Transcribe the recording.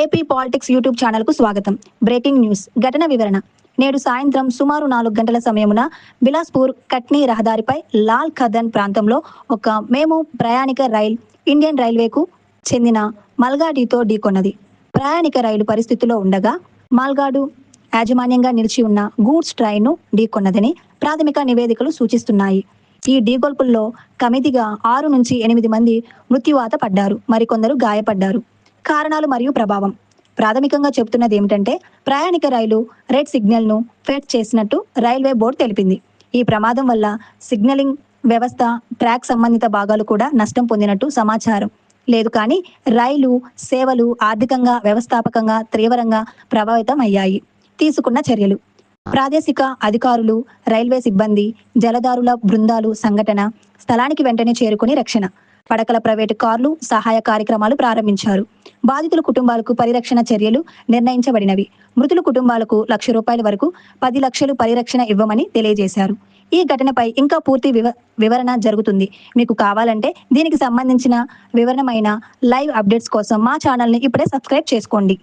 AP politics YouTube ఛానల్కు స్వాగతం. Breaking news ఘటన వివరణ. నేడు సాయంత్రం సుమారు నాలుగు గంటల సమయమున బిలాస్పూర్ కట్నీ రహదారిపై లాల్ ఖదన్ ప్రాంతంలో ఒక మేము ప్రయాణిక రైల్ ఇండియన్ రైల్వేకు చెందిన మల్గాడితో ఢీకొన్నది. ప్రయాణిక రైలు పరిస్థితిలో ఉండగా మాల్గాడు యాజమాన్యంగా నిలిచి ఉన్న గూడ్స్ ట్రైన్ను ఢీకొన్నదని ప్రాథమిక నివేదికలు సూచిస్తున్నాయి. ఈ ఢీకొల్పుల్లో కమిదిగా ఆరు నుంచి ఎనిమిది మంది మృత్యువాత పడ్డారు. మరికొందరు గాయపడ్డారు. కారణాలు మరియు ప్రభావం. ప్రాథమికంగా చెబుతున్నది ఏమిటంటే ప్రయాణిక రైలు రెడ్ సిగ్నల్ను ఫెట్ చేసినట్టు రైల్వే బోర్డు తెలిపింది. ఈ ప్రమాదం వల్ల సిగ్నలింగ్ వ్యవస్థ ట్రాక్ సంబంధిత భాగాలు కూడా నష్టం పొందినట్టు సమాచారం. లేదు కానీ రైలు సేవలు ఆర్థికంగా వ్యవస్థాపకంగా తీవ్రంగా ప్రభావితం అయ్యాయి తీసుకున్న చర్యలు. ప్రాదేశిక అధికారులు రైల్వే సిబ్బంది జలదారుల బృందాలు సంఘటన స్థలానికి వెంటనే చేరుకుని రక్షణ. పడకల ప్రైవేటు కార్లు సహాయ కార్యక్రమాలు ప్రారంభించారు. బాధితుల కుటుంబాలకు పరిరక్షణ చర్యలు నిర్ణయించబడినవి. మృతుల కుటుంబాలకు లక్ష రూపాయల వరకు పది లక్షలు పరిరక్షణ ఇవ్వమని తెలియజేశారు. ఈ ఘటనపై ఇంకా పూర్తి వివ వివరణ జరుగుతుంది. మీకు కావాలంటే దీనికి సంబంధించిన వివరణమైన లైవ్ అప్డేట్స్ కోసం మా ఛానల్ని ఇప్పుడే సబ్స్క్రైబ్ చేసుకోండి.